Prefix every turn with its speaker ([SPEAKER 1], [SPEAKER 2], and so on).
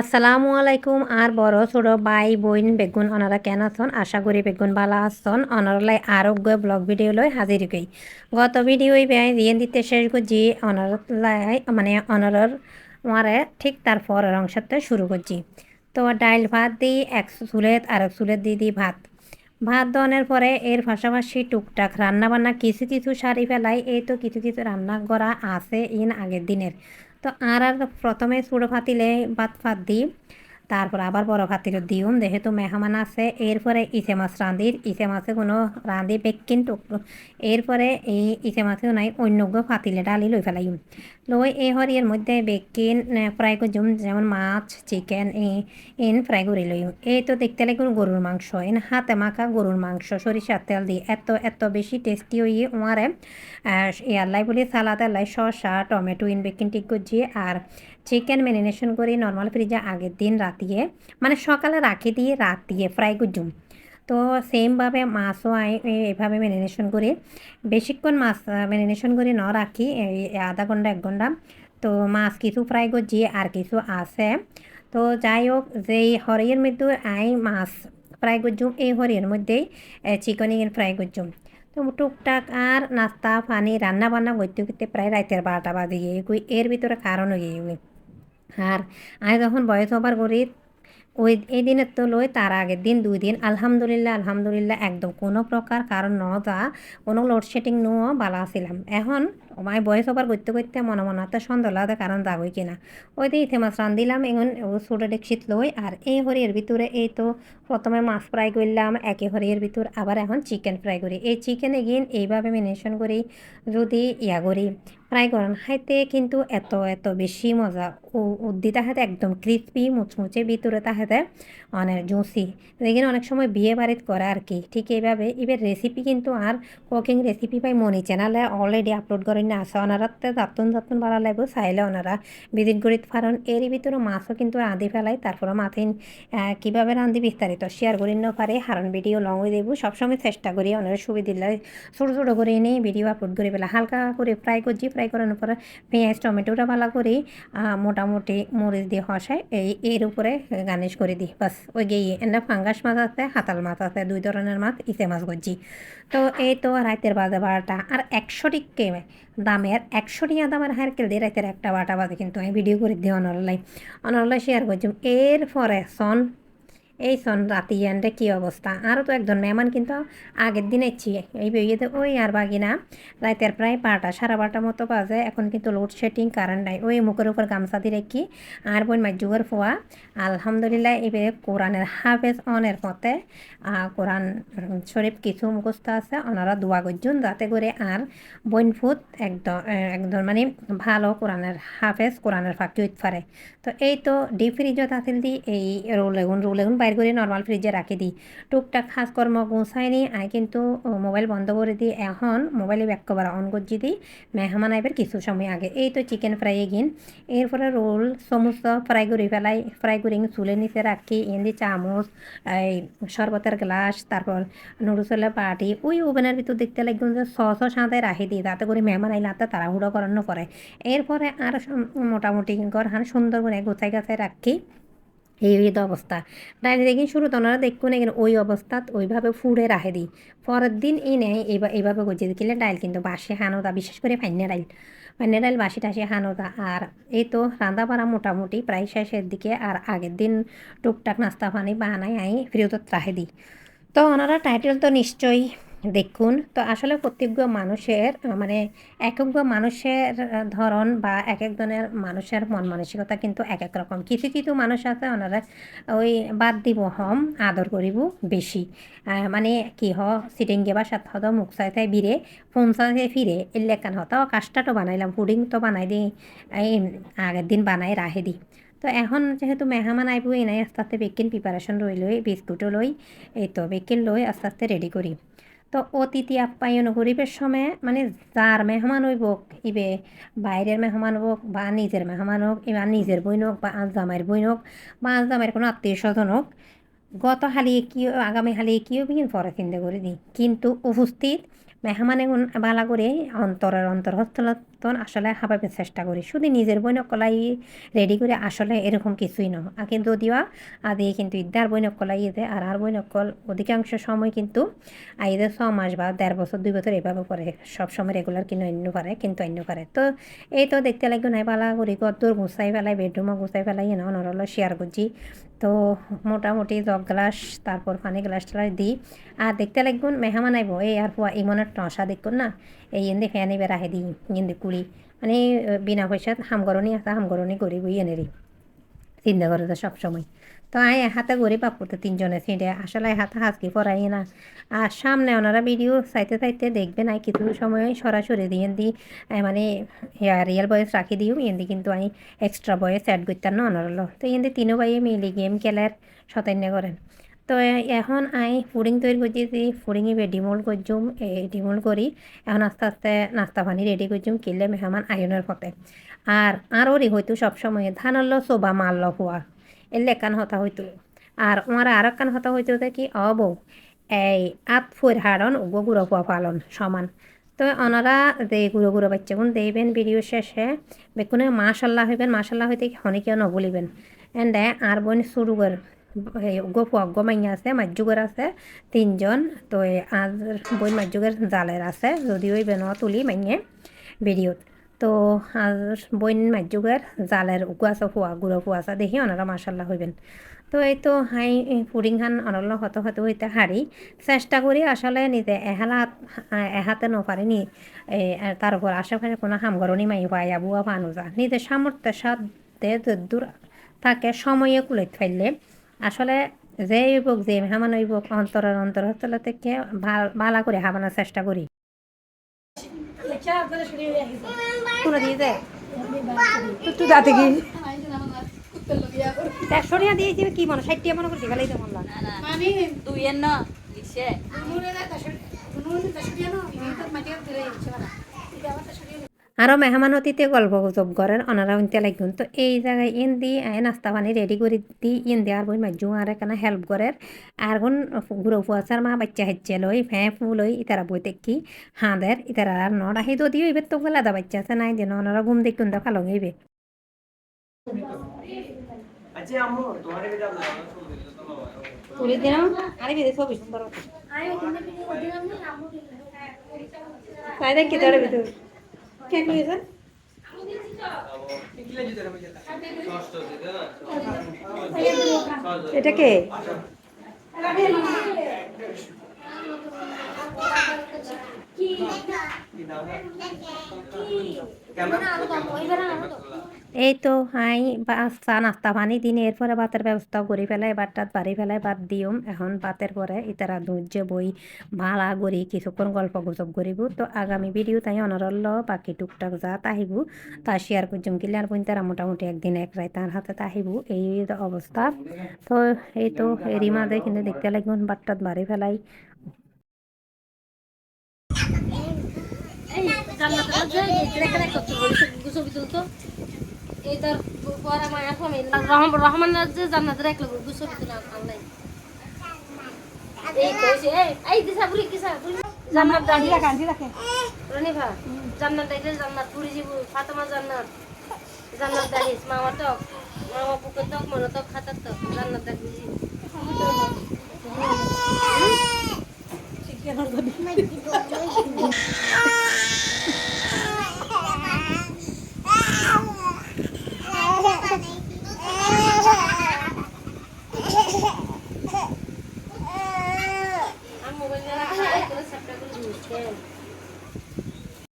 [SPEAKER 1] আসসালামু আলাইকুম আর বড় ছোট বাই বোন বেগুন ওনারা কেন আছেন? আশা করি বেগুন ভালো আছেন। অনারলাই আরোগ্য ব্লগ ভিডিও লই হাজির গই গত ভিডিও ব্যয় দিয়ে দিতে শেষ করছি। অনারলাই মানে অনারর মারে ঠিক তার পরের অংশতে শুরু করছি। তো ডাইল ভাত দিই, এক চুলেত আর এক চুলেত দিয়ে দিই ভাত। ভাত দনের পরে এর পাশাপাশি টুকটাক রান্না বান্না কিছু কিছু সারি ফেলাই। এই তো কিছু কিছু রান্না করা আছে ইন আগের দিনের। তো আর আর প্রথমে সুড়ো ফাতিলে ভাত ফাত দিই। তারপর আবার বড় ফাতিলে দিউম যেহেতু মেহমান আছে, এরপরে ইসে মাছ রাঁধির, ইসে মাছে কোনো রাঁধি বেকিন টুক এরপরে এই ইসে মাছেও নাই, অন্য ফাতিলে ডালি লই ফেলাইম লই এই হরিয়ের মধ্যে বেকিন ফ্রাই করছুম যেমন মাছ, চিকেন এন ফ্রাই করে লইম এই তো দেখতে লাগে গরুর মাংস। এন হাতে মাখা গরুর মাংস, সরিষার তেল দিয়ে এত এত বেশি টেস্টি হই ওয়ারে ইয়ারলাই বলি সালাদ এলাই শসা, টমেটো ইন বেকিন ঠিক করছি আর চিকেন ম্যারিনেশন করে নর্মাল ফ্রিজে আগের দিন রাতিয়ে মানে সকালে রাখি দিয়ে রাতিয়ে ফ্রাই করছুম তো সেমভাবে মাছও আই এভাবে ম্যারিনেশন করে, বেশিক্ষণ মাছ ম্যারিনেশন করে ন রাখি আধা ঘণ্টা, এক ঘণ্টা। তো মাছ কিছু ফ্রাই করছি, আর কিছু আছে। তো যাই হোক, যেই হরিয়ের মধ্যে আই মাছ ফ্রাই করছুম এই হরিয়ের মধ্যেই চিকেন ইগেন ফ্রাই করছুম তো টুকটাক আর নাস্তা, পানি রান্না বান্না করতে করতে প্রায় রাতের বারোটা বাজে গিয়ে এর ভিতরে কারণ গিয়ে আর আমি যখন বয়স হবার করি ওই, এই দিনের তো লই তার আগের দিন, দুই দিন, আলহামদুলিল্লাহ আলহামদুলিল্লাহ, একদম কোনো প্রকার কারণ নজা কোনো লোডশেডিং নো বালা ছিলাম। এখন মাই বয়স ওভার করতে করতে মনে মনে তো সন্দেহ লাগে কারণ যাবই কিনা। ওই দিয়ে ইথে মাছ রান্ধিলাম এখন ছোটো ডেকশিত লই আর এই হরিয়ের ভিতরে এই তো প্রথমে মাছ ফ্রাই করলাম একে হরিয়ের ভিতর আবার এখন চিকেন ফ্রাই করি এই চিকেন এগিন এইভাবে মেনেশন করি যদি ইয়া করি ফ্রাই করেন খাইতে কিন্তু এত এত বেশি মজা। উদ্দি তাহাতে একদম ক্রিসপি মুচমুচে ভিতরে তাহাতে অনেক জুসি এখানে অনেক সময় বিয়ে বাড়িতে করে আর কি। ঠিক এইভাবে এবার রেসিপি কিন্তু আর কুকিং রেসিপি পাই মনি চ্যানেলে অলরেডি আপলোড করেন না আছে ওনারাতে যাতন যাতন ভালো লাগবে, চাইলে ওনারা বিদিন করিত পারেন এরই ভিতরে মাছও কিন্তু রাঁধি ফেলাই তারপরে মাথিন কীভাবে রাঁধি বিস্তারিত শেয়ার করি ন পারে হারণ ভিডিও লং হয়ে দেবো সবসময় চেষ্টা করি ওনারা সুবিধা ছোটো ছোটো করে এনে ভিডিও আপলোড করে ফেলা হালকা করে ফ্রাই করছি ফ্রাই করানোর পরে পেঁয়াজ টমেটোটা ভালো করে মোটামুটি মরিচ দিয়ে হসায় এই এর উপরে গার্নিশ করে দিই বাস ওই গিয়ে এনে ফাঙ্গাস মাছ আছে হাতাল মাছ আছে, দুই ধরনের মাছ ইসে মাছ করছি তো এই তো রাতের বাজে বারোটা আর একশো টিকে দামের একশো টিয়া দামের হার কেল দিয়ে রাইতের একটা বাটা বাদে কিন্তু আমি ভিডিও করে দিই অনলাইন। অনলাইন শেয়ার করছি। এরপরে সন এই সন রাতি এন্ডে কী অবস্থা আরও তো একজন মেহমান কিন্তু আগের দিন এসছি। এই বিয়েতে ওই আর বাকি না রাতের প্রায় পাটা সারা বারোটার মতো বাজে। এখন কিন্তু লোডশেডিং কারেন্ট নাই। ওই মুখের উপর গামছা দিয়ে রেখি আর বোন মাইজুগের ফোয়া আলহামদুলিল্লাহ এবারে কোরআনের হাফেজ অনের মতে কোরআন শরীফ কিছু মুখস্থ আছে। ওনারা দোয়া করছুন যাতে করে আর বইন ফুট একদম একদম মানে ভালো কোরআনের হাফেজ কোরআনের ফাঁকি উঠ পারে তো এই তো ডিপ ফ্রিজত আছিল দি, এই রোল এগুন রোল এগুন বাইর করে নর্মাল ফ্রিজে রাখি দিই। টুকটাক কাজকর্ম গুছাইনি আই কিন্তু মোবাইল বন্ধ করে দিই। এখন মোবাইলে ব্যাক কভার অন করছি দিই। মেহমান আইবার কিছু সময় আগে। এই তো চিকেন ফ্রাই এগিন এরপরে রোল সমস্ত ফ্রাই করে ফেলাই। ফ্রাই করে চুলে নিচে রাখি। এনে চামচ, এই, শরবতের গ্লাস তারপর নুডলসের পাটি ওই ওভেনের ভিতর দেখতে লাগবে যে সসও সাঁতে রাখি দিই। তাতে করে মেহমান আইলে হাতে তাড়াহুড়ো করানো করে এরপরে আর মোটামুটি ঘর হান সুন্দর করে গোছাই গাছাই রাখি। এই তো অবস্থা। ডাইনি দেখি শুরু তো ওনারা দেখুন এখানে ওই অবস্থাত ওইভাবে ফুড়ে রাখে দিই পরের দিন এই নেয় এইভাবে গজিয়ে দিলে ডাইল কিন্তু বাসে হানোদা বিশেষ করে ফাইনে ডাইল। ফাইনে ডাইল বাসি টাসি হানোদা আর এই তো রান্না বাড়া মোটামুটি প্রায় শেষের দিকে আর আগের দিন টুকটাক নাস্তা পানি বানাই আই ফ্রিজত রাখে দিই তো ওনারা টাইটেল তো নিশ্চয়ই দেখুন, তো আসলে প্রত্যেকগুলো মানুষের মানে এক এক মানুষের ধরন বা এক একজনের মানুষের মন মানসিকতা কিন্তু এক এক রকম। কিছু কিছু মানুষ আছে, ওনারা ওই বাদ দিব, হম, আদর করিব বেশি। মানে কি হ সিটিং গেবা সাত হত মুখ চাইতে বিরে, ফোন চাইতে ফিরে এলেকান হত কাজটা তো বানাইলাম, পুডিং তো বানাই দিই এই আগের দিন বানাই রাহে দিই তো এখন যেহেতু মেহমান আইব নাই আস্তে আস্তে বেকিন প্রিপারেশন রই বিস্কুটও লই, এই তো বেকিন লই আস্তে আস্তে রেডি করি। তো অতিথি আপ্যায়ন গরিবের সময় মানে যার মেহমান হইব ইবে বাইরের মেহমান হোক বা নিজের মেহমান হোক এবার নিজের বইন হোক বা আঞ্জামাইয়ের বইন হোক বা আঞ্জামাইয়ের কোনো আত্মীয় স্বজন হোক, গত হালিয়ে কি আগামী হালিয়ে কেউ বিহীন পরে চিন্তা করে দিই কিন্তু উপস্থিত মেহমানে বালা করে অন্তরের অন্তর হস্তলত তখন আসলে হাবাইবার চেষ্টা করি। শুধু নিজের বইন নকলাই রেডি করে আসলে এরকম কিছুই নয় কিন্তু যদিও আদি কিন্তু ইদার বই কলাই ইয়ে আর আর বই নকল অধিকাংশ সময় কিন্তু আইদের ছ মাস বা দেড় বছর, দুই বছর এভাবে করে সব সময় রেগুলার কিন্তু অন্য পারে, কিন্তু অন্য পারে। তো এই তো দেখতে লাগবে নাই পালা করি কত গুছাই পেলাই বেডরুমও গুছাই পেলাই না অনরল শেয়ার করছি। তো মোটামুটি জগ গ্লাস তারপর পানি গ্লাস টালাস দিই আর দেখতে লাগবেন মেহমান আইব, এই আর ইমনের টসা দেখুন না? এই এনে ফ্যান এবার আহে দিই ইন্দি কুড়ি। মানে বিনা পয়সাত হামগরণী আসা হামগরণী করি বই এনেরি চিন্তা করে তো সবসময় তো আয় হাতে গরিব আপুতে তিনজনে ছিঁড়ে আসলে হাতে হাজকি পড়াই না। আর সামনে ওনারা ভিডিও চাইতে চাইতে দেখবেন আই কিছু সময় সরাসরি দিয়ে দি মানে রিয়েল বয়েস রাখি দিও। এন্দি কিন্তু আমি এক্সট্রা বয়েস অ্যাড করতাম না ওনারলো তো এন্দি তিনো ভাইয়ে মিলি গেম খেলার সতান্য করেন তো এখন আই ফুডিং তৈরি করছি ফুডিংয়ে ডিমোল করছুম ডিমোল করি, এখন আস্তে আস্তে নাস্তা পানি রেডি করছুম, কিনলে মেহমান আয়নের পথে। আর, আরও রে হয়তো সবসময় ধানল সোবা মারল হওয়া এলে একান হতা হইতো। আর ওনারা আর একান হতা হইতো কি অব এই আত ফুর হারন উগো গুঁড়ো পোয়া পালন, সমান। তো ওনারা যে গুঁড়ো গুঁড়ো বাচ্চাগুন দেবেন ভিডিও শেষে, বেকুনে মাশাল্লাহ হইবেন, মাশাল্লাহ হইতে হনিকেও নবলিবেন। এন্ডে আর বোন সুরুগর অজ্ঞ মাইয়া আছে মাজুগের আছে, তিনজন। তো আজ বই মাজুগের জালের আছে, যদিও বেন তুলি মাইয়ে ভিডিওত তো আজ বইন মাজুগের জালের আছে ফুয়া গুঁড়ো আছে, দেখি ওনারা মাসাল্লাহ হইবেন তো এই তো হাই ফুডিং খান অনল হত হত হইতে হারি চেষ্টা করি আসলে নিজে এহালাত, এহাতে নপারিনি তার উপর আশেপাশে কোনো হামগরণি মাই পাই আবুয়া পানু যা নিজের সামর্থ্যের সাথে দূর থাকে, সময়ে কুলেত ফেললে আসলে যে হইব যে মেহমান হইব অন্তরের অন্তর থেকে ভালো করে হাবানোর চেষ্টা করি।
[SPEAKER 2] কি
[SPEAKER 1] টাকা দিয়েছি কি মনে মনে করছি? তো মনে
[SPEAKER 2] মানে
[SPEAKER 3] ন
[SPEAKER 1] আরও মেহমান অতীতে গল্প গুজব করেন। ওনারা উনতে লাগুন। তো এই জায়গায় ইন দি নাস্তা পানি রেডি করে দি ইন দি আর বই মাজু আর এখানে হেল্প করে আর কোন গুঁড়ো ফুয়াচার মা বাচ্চা হেচ্ছে লই ফ্যাঁ ফু লই ইতারা বই দেখি হাঁদের ইতারা আর নড় আহি যদিও এবার তো গেলাদা বাচ্চা আছে নাই দিন ওনারা ঘুম দেখুন তো ভালো হইবে
[SPEAKER 4] আচ্ছা আম্মু তোমার এটা
[SPEAKER 1] তুলে দিলাম আরে বেদে ছবি সুন্দর। তাই দেখ কি তোরে ভিতর কে কইছে এটা কে এই তো হাই চা নাস্তা পানি দিন এরপরে ভাতের ব্যবস্থা করে ফেলাই বাটটাত বাড়ি ফেলাই বাদ দিউম এখন ভাতের পরে ইতারা ধৈর্য বই ভাড়া করি কিছুক্ষণ গল্প গুজব করিব তো আগামী ভিডিও তাই অনরল্ল বাকি টুকটাক যা তাহিব তা শেয়ার করছুম কিলে আর তারা মোটামুটি একদিন এক রায় তার হাতে তাহিব এই অবস্থা তো এই তো এরই মাঝে কিন্তু দেখতে লাগবেন বাটটাত বাড়ি ফেলাই
[SPEAKER 2] রহমান রাজ্যে জান্নাতের এক লোক গুছবি তো আল্লাহ এই কইছে এই এই দিশা বুড়ি কিসা জান্নাত দাঁড়িয়ে রাখা আন্টি রাখে রনিভা জান্নাত দেখলে জান্নাত পুরি জীবু ফাতেমা জান্নাত। জান্নাত দাহিস মামা তো মামা বুকে তো মনে খাতার তো জান্নাত দেখবি আর